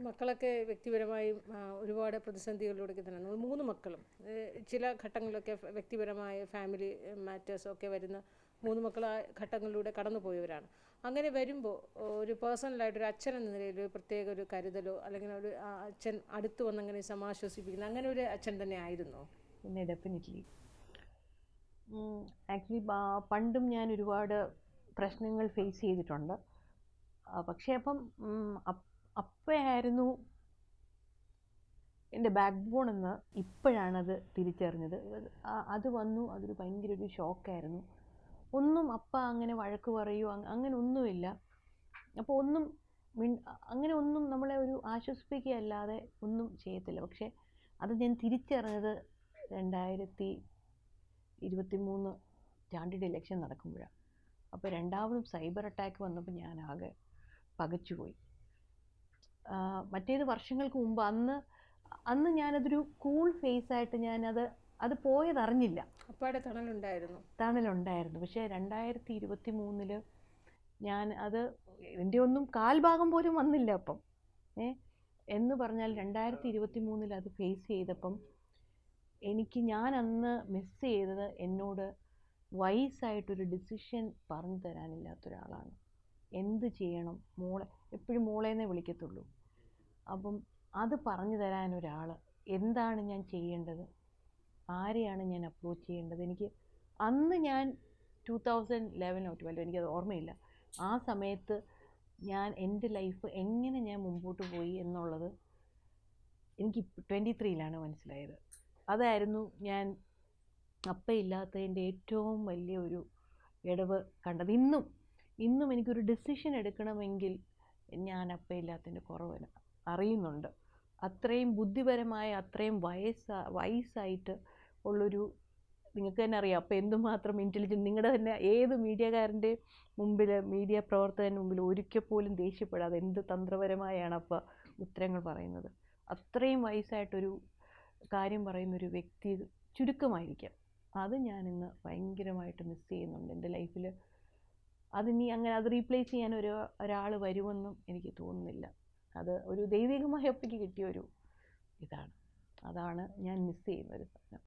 ഈ മക്കളൊക്കെ വ്യക്തിപരമായി ഒരുപാട് പ്രതിസന്ധികളിലൂടെ തന്നെ. നമ്മൾ മൂന്ന് മക്കളും ചില ഘട്ടങ്ങളിലൊക്കെ വ്യക്തിപരമായ ഫാമിലി മാറ്റേഴ്സൊക്കെ വരുന്ന മൂന്ന് മക്കൾ ആ ഘട്ടങ്ങളിലൂടെ കടന്നു പോയവരാണ് അങ്ങനെ വരുമ്പോൾ ഒരു പേഴ്സണലായിട്ട് ഒരു അച്ഛൻ എന്ന നിലയിൽ ഒരു പ്രത്യേക ഒരു കരുതലോ അല്ലെങ്കിൽ ഒരു അച്ഛൻ അടുത്ത് വന്നങ്ങനെ സമാശ്വസിപ്പിക്കുന്ന അങ്ങനെ ഒരു അച്ഛൻ തന്നെ ആയിരുന്നോ? പിന്നെ ഡെഫിനറ്റ്ലി ആക്ച്വലി പണ്ടും ഞാൻ ഒരുപാട് പ്രശ്നങ്ങൾ ഫേസ് ചെയ്തിട്ടുണ്ട്. പക്ഷേ അപ്പം ഉം, അപ്പ് അപ്പയായിരുന്നു എന്റെ ബാക്ക് ബോൺ എന്ന് ഇപ്പോഴാണത് തിരിച്ചറിഞ്ഞത്. അത് വന്നു. അതൊരു ഭയങ്കര ഒരു ഷോക്കായിരുന്നു ഒന്നും അപ്പ അങ്ങനെ വഴക്ക് പറയുമോ അങ്ങനെ ഒന്നുമില്ല അപ്പോൾ ഒന്നും മിൺ- അങ്ങനെ ഒന്നും നമ്മളെ ഒരു ആശ്വസിപ്പിക്കുകയല്ലാതെ ഒന്നും ചെയ്യത്തില്ല. പക്ഷേ അത് ഞാൻ തിരിച്ചറിഞ്ഞത് രണ്ടായിരത്തി ഇരുപത്തി മൂന്ന് ചാണ്ടിയുടെ ഇലക്ഷൻ നടക്കുമ്പോഴാണ്. അപ്പോൾ രണ്ടാമതും സൈബർ അറ്റാക്ക് വന്നപ്പോൾ ഞാൻ ആകെ പകച്ചുപോയി. മറ്റേത് വർഷങ്ങൾക്ക് മുമ്പ് അന്ന് അന്ന് ഞാനതൊരു കൂൾ ഫേസ് ആയിട്ട് ഞാനത് അത് പോയതറിഞ്ഞില്ല. അപ്പാടെ തണലുണ്ടായിരുന്നു. തണലുണ്ടായിരുന്നു. പക്ഷേ രണ്ടായിരത്തി ഇരുപത്തി മൂന്നിൽ ഞാൻ അത് എന്റെ ഒന്നും കാൽഭാഗം പോലും വന്നില്ല അപ്പം. ഏ എന്ന് പറഞ്ഞാൽ രണ്ടായിരത്തി ഇരുപത്തി മൂന്നിൽ അത് ഫേസ് ചെയ്തപ്പം എനിക്ക് ഞാൻ അന്ന് മിസ് ചെയ്തത് എന്നോട് വയസ്സായിട്ടൊരു ഡിസിഷൻ പറഞ്ഞു തരാനില്ലാത്ത ഒരാളാണ് എന്ത് ചെയ്യണം? മോളെ എപ്പോഴും മോളേന്നേ വിളിക്കത്തുള്ളൂ. അപ്പം അത് പറഞ്ഞു തരാൻ ഒരാൾ എന്താണ് ഞാൻ ചെയ്യേണ്ടത്? ആരെയാണ് ഞാൻ അപ്രോച്ച് ചെയ്യേണ്ടത്? എനിക്ക് അന്ന് ഞാൻ ടൂ തൗസൻഡ് ലെവനോ ട്വൽവോ എനിക്കത് ഓർമ്മയില്ല. ആ സമയത്ത് ഞാൻ എന്റെ ലൈഫ് എങ്ങനെ ഞാൻ മുമ്പോട്ട് പോയി എന്നുള്ളത് എനിക്ക് ട്വന്റി ത്രീയിലാണ് മനസ്സിലായത്. അതായിരുന്നു ഞാൻ അപ്പയില്ലാത്തതിന്റെ ഏറ്റവും വലിയ ഒരു ഇടവ് കണ്ടത്. ഇന്നും ഇന്നും എനിക്കൊരു ഡിസിഷൻ എടുക്കണമെങ്കിൽ ഞാൻ അപ്പം ഇല്ലാത്തതിന്റെ കുറവ് അറിയുന്നുണ്ട്. അത്രയും ബുദ്ധിപരമായ അത്രയും വയസ്സ വയസ്സായിട്ട് ഉള്ളൊരു നിങ്ങൾക്ക് തന്നെ അറിയാം. അപ്പോൾ എന്തുമാത്രം ഇന്റലിജന്റ് നിങ്ങളുടെ തന്നെ ഏത് മീഡിയക്കാരന്റെ മുമ്പിൽ മീഡിയ പ്രവർത്തകന്റെ മുമ്പിൽ ഒരിക്കൽ പോലും ദേഷ്യപ്പെടാതെ എന്ത് തന്ത്രപരമായാണ് അപ്പോൾ ഉത്തരങ്ങൾ പറയുന്നത്? അത്രയും വയസ്സായിട്ടൊരു കാര്യം പറയുന്നൊരു വ്യക്തി ചുരുക്കമായിരിക്കാം. അത് ഞാനിന്ന് ഭയങ്കരമായിട്ട് മിസ് ചെയ്യുന്നുണ്ട്. എന്റെ ലൈഫിൽ അതിനി അങ്ങനെ അത് റീപ്ലേസ് ചെയ്യാൻ ഒരു ഒരാൾ വരുമെന്നും എനിക്ക് തോന്നുന്നില്ല. അത് ഒരു ദൈവികമായ ഒപ്പയ്ക്ക് കിട്ടിയ ഒരു ഇതാണ്. അതാണ് ഞാൻ മിസ് ചെയ്യുന്ന ഒരു സാധനം.